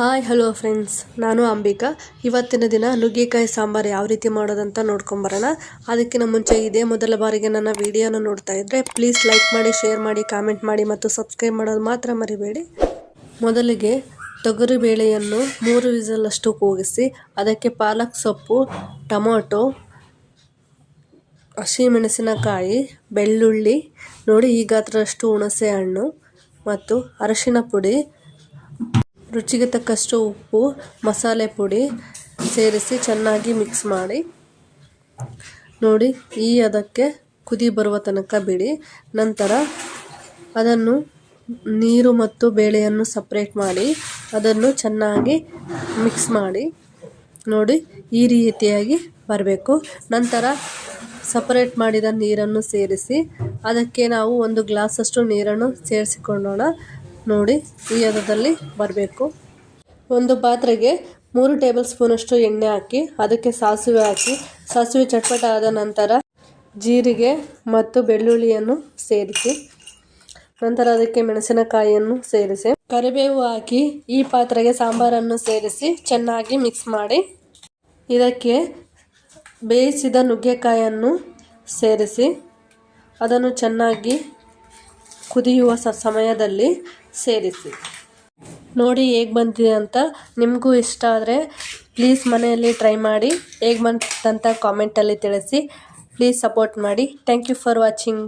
Hi, hello friends. ನಾನು ಅಂಬಿಕಾ. ಇವತ್ತಿನ ದಿನ ನುಗ್ಗೆಕಾಯಿ ಸಾಂಬಾರು ಯಾವ ರೀತಿ ಮಾಡೋದಂತ ನೋಡ್ಕೊಂಬರೋಣ ಅದಕ್ಕಿಂತ ಮುಂಚೆ ಇದೇ ಮೊದಲ ಬಾರಿಗೆ ನನ್ನ ವಿಡಿಯೋನ ನೋಡ್ತಾ ಇದ್ದರೆ ಪ್ಲೀಸ್ ಲೈಕ್ ಮಾಡಿ ಶೇರ್ ಮಾಡಿ ಕಾಮೆಂಟ್ ಮಾಡಿ ಮತ್ತು ಸಬ್ಸ್ಕ್ರೈಬ್ ಮಾಡೋದು ಮಾತ್ರ ಮರಿಬೇಡಿ. ಮೊದಲಿಗೆ ತೊಗರಿ ಬೇಳೆಯನ್ನು ಮೂರು ವಿಸಲಷ್ಟು ಕೂಗಿಸಿ, ಅದಕ್ಕೆ ಪಾಲಕ್ ಸೊಪ್ಪು, ಟೊಮೊಟೊ, ಹಸಿಮೆಣಸಿನಕಾಯಿ, ಬೆಳ್ಳುಳ್ಳಿ, ನೋಡಿ ಈ ಗಾತ್ರದಷ್ಟು ಹುಣಸೆ ಹಣ್ಣು ಮತ್ತು ಅರಶಿನ ಪುಡಿ ರುಚಿಗೆ ತಕ್ಕಷ್ಟು ಉಪ್ಪು, ಮಸಾಲೆ ಪುಡಿ ಸೇರಿಸಿ ಚೆನ್ನಾಗಿ ಮಿಕ್ಸ್ ಮಾಡಿ. ನೋಡಿ, ಈ ಅದಕ್ಕೆ ಕುದಿ ಬರುವ ತನಕ ಬಿಡಿ. ನಂತರ ಅದನ್ನು ನೀರು ಮತ್ತು ಬೇಳೆಯನ್ನು ಸಪ್ರೇಟ್ ಮಾಡಿ, ಅದನ್ನು ಚೆನ್ನಾಗಿ ಮಿಕ್ಸ್ ಮಾಡಿ. ನೋಡಿ, ಈ ರೀತಿಯಾಗಿ ಬರಬೇಕು. ನಂತರ ಸಪರೇಟ್ ಮಾಡಿದ ನೀರನ್ನು ಸೇರಿಸಿ, ಅದಕ್ಕೆ ನಾವು ಒಂದು ಗ್ಲಾಸಷ್ಟು ನೀರನ್ನು ಸೇರಿಸಿಕೊಳ್ಳೋಣ ನೋಡಿ ಈ ಹದದಲ್ಲಿ ಬರಬೇಕು. ಒಂದು ಪಾತ್ರೆಗೆ ಮೂರು ಟೇಬಲ್ ಸ್ಪೂನಷ್ಟು ಎಣ್ಣೆ ಹಾಕಿ, ಅದಕ್ಕೆ ಸಾಸಿವೆ ಹಾಕಿ, ಸಾಸಿವೆ ಚಟ್ಪಟ ಆದ ನಂತರ ಜೀರಿಗೆ ಮತ್ತು ಬೆಳ್ಳುಳ್ಳಿಯನ್ನು ಸೇರಿಸಿ, ನಂತರ ಅದಕ್ಕೆ ಮೆಣಸಿನಕಾಯಿಯನ್ನು ಸೇರಿಸಿ, ಕರಿಬೇವು ಹಾಕಿ ಈ ಪಾತ್ರೆಗೆ ಸಾಂಬಾರನ್ನು ಸೇರಿಸಿ ಚೆನ್ನಾಗಿ ಮಿಕ್ಸ್ ಮಾಡಿ, ಇದಕ್ಕೆ ಬೇಯಿಸಿದ ನುಗ್ಗೆಕಾಯನ್ನು ಸೇರಿಸಿ, ಅದನ್ನು ಚೆನ್ನಾಗಿ ಕುದಿಯುವ ಸ ಸಮಯದಲ್ಲಿ ಸೇರಿಸಿ. ನೋಡಿ ಹೇಗೆ ಬಂದಿದೆ ಅಂತ. ನಿಮಗೂ ಇಷ್ಟ ಆದರೆ ಪ್ಲೀಸ್ ಮನೆಯಲ್ಲಿ ಟ್ರೈ ಮಾಡಿ. ಹೇಗೆ ಬಂತಂತ ಕಾಮೆಂಟಲ್ಲಿ ತಿಳಿಸಿ. ಪ್ಲೀಸ್ ಸಪೋರ್ಟ್ ಮಾಡಿ. Thank you for watching